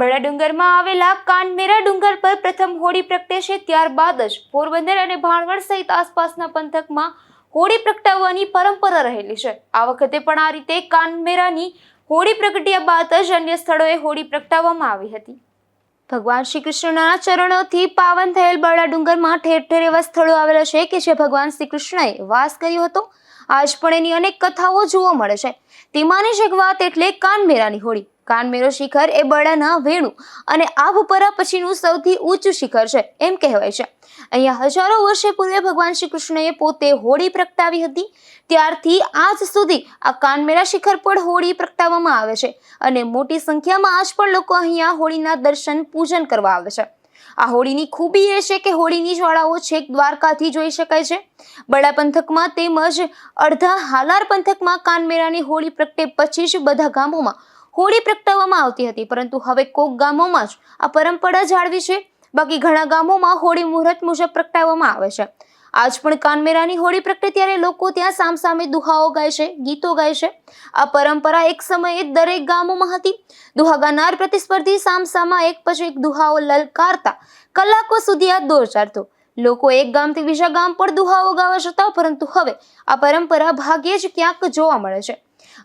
બડા ડુંગરમાં આવેલા કાનમેરા ડુંગર પર પ્રથમ હોળી પ્રગટે છે ત્યારબાદ જ પોરબંદર અને ભાણવડ સહિત આસપાસના પંથકમાં હોળી પ્રગટાવવાની પરંપરા રહેલી છે. આ વખતે પણ આ રીતે કાનમેરાની હોળી પ્રગટ્યા બાદ જ અન્ય સ્થળોએ હોળી પ્રગટાવવામાં આવી હતી. ભગવાન શ્રી કૃષ્ણના ચરણોથી પાવન થયેલ બરડા ડુંગરમાં ઠેર ઠેર એવા સ્થળો આવેલા છે કે જે ભગવાન શ્રી કૃષ્ણએ વાસ કર્યો હતો. આજ પણ એની અનેક કથાઓ જોવા મળે છે. તેમાંની જ એક વાત એટલે કાનમેરાની હોળી. કાનમેરો શિખર એ બળાના વેણુ અને આભપરા પછીનું સૌથી ઊંચું શિખર છે એમ કહેવાય છે. અહીંયા હજારો વર્ષે પૂર્વે ભગવાન શ્રી કૃષ્ણએ પોતે હોળી પ્રગટાવી હતી. ત્યારથી આજ સુધી આ કાનમેરા શિખર પર હોળી પ્રગટાવવામાં આવે છે અને મોટી સંખ્યામાં આજ પણ લોકો અહીંયા હોળીના દર્શન પૂજન કરવા આવે છે. આ હોળીની ખૂબી એ છે કે હોળીની જ્વાળાઓ છેક દ્વારકાથી જોઈ શકાય છે. બડા પંથકમાં તેમજ અડધા હાલાર પંથકમાં કાનમેરાની હોળી પ્રગટે પછી જ બધા ગામોમાં હોળી પ્રગટાવવામાં આવતી હતી, પરંતુ હવે કોક ગામોમાં જ આ પરંપરા જાળવી છે. બાકી ઘણા ગામોમાં હોળી મુહૂર્ત મુજબ પ્રગટાવવામાં આવે છે. આજ પણ કાનમેરાની હોળી પ્રગટે ત્યારે લોકો ત્યાં સામસામે દુહાઓ ગાય છે, ગીતો ગાય છે. આ પરંપરા એક સમયે દરેક ગામોમાં હતી. દુહા ગાનાર પ્રતિસ્પર્ધી સામસામા એક પછી એક દુહાઓ લલકારતા કલાકો સુધી આ દોર ચાલતો. લોકો એક ગામથી બીજા ગામ પર દુહાઓ ગાવા જતા, પરંતુ હવે આ પરંપરા ભાગ્યે જ ક્યાંક જોવા મળે છે.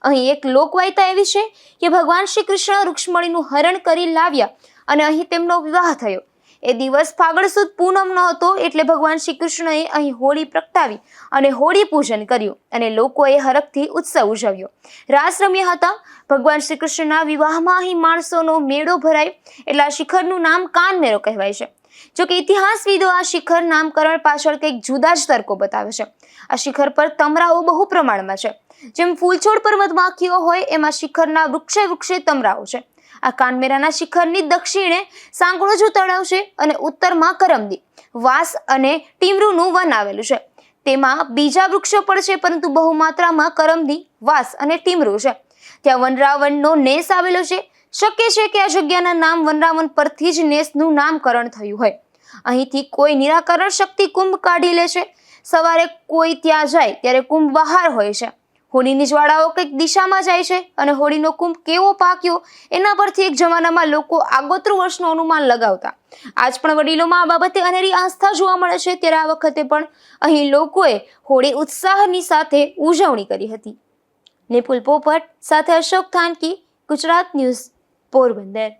અહીં એક લોકવાયતા એવી છે કે ભગવાન શ્રી કૃષ્ણ રૂક્ષ્મણીનું હરણ કરી લાવ્યા અને અહીં તેમનો વિવાહ થયો. એ દિવસ ફાગણ સુદ પૂનમનો હતો એટલે ભગવાન શ્રી કૃષ્ણએ અહીં હોળી પ્રગટાવી અને હોળી પૂજન કર્યું અને લોકોએ હરખથી ઉત્સવ ઉજવ્યો. રાસ રમ્યા હતા. ભગવાન શ્રી કૃષ્ણના વિવાહમાં અહીં માણસોનો મેળો ભરાય એટલે આ શિખરનું નામ કાનમેરો કહેવાય છે. જોકે ઇતિહાસવિદો આ શિખર નામકરણ પાછળ કંઈક જુદા જ તર્કો બતાવે છે. આ શિખર પર તમરાઓ બહુ પ્રમાણમાં છે. જેમ ફૂલછોડ પર્વત માખીઓ હોય, એમાં શિખરના વૃક્ષે વૃક્ષે તમરાઓ છે. આ કાનમેરાના શિખરની દક્ષિણે સાંકળોજુ તળાવ છે અને ઉત્તરમાં કરમદી, વાસ અને ટીમરૂનું વન આવેલું છે. તેમાં બીજા વૃક્ષો પણ છે, પરંતુ બહુ માત્રામાં કરમદી, વાસ અને ટીમરૂ છે. ત્યાં વનરાવનનો નેસ આવેલો છે. શક્ય છે કે આ જગ્યાના નામ વનરાવન પરથી જ નેસનું નામકરણ થયું હોય. અહીંથી કોઈ નિરાકરણ શક્તિ કુંભ કાઢી લે છે. સવારે કોઈ ત્યાં જાય, ત્યારે કુંભ બહાર હોય છે. હોળીની જ્વાળાઓ કંઈક દિશામાં જાય છે અને હોળીનો કુંભ કેવો પાક્યો, એના પરથી એક જમાનામાં લોકો આગોતરું વર્ષનું અનુમાન લગાવતા. આજ પણ વડીલોમાં આ બાબતે અનેરી આસ્થા જોવા મળે છે, ત્યારે આ વખતે પણ અહીં લોકોએ હોળી ઉત્સાહની સાથે ઉજવણી કરી હતી. નિપુલ પોપટ સાથે અશોક થાનકી, ગુજરાત ન્યૂઝ પોરબંદર.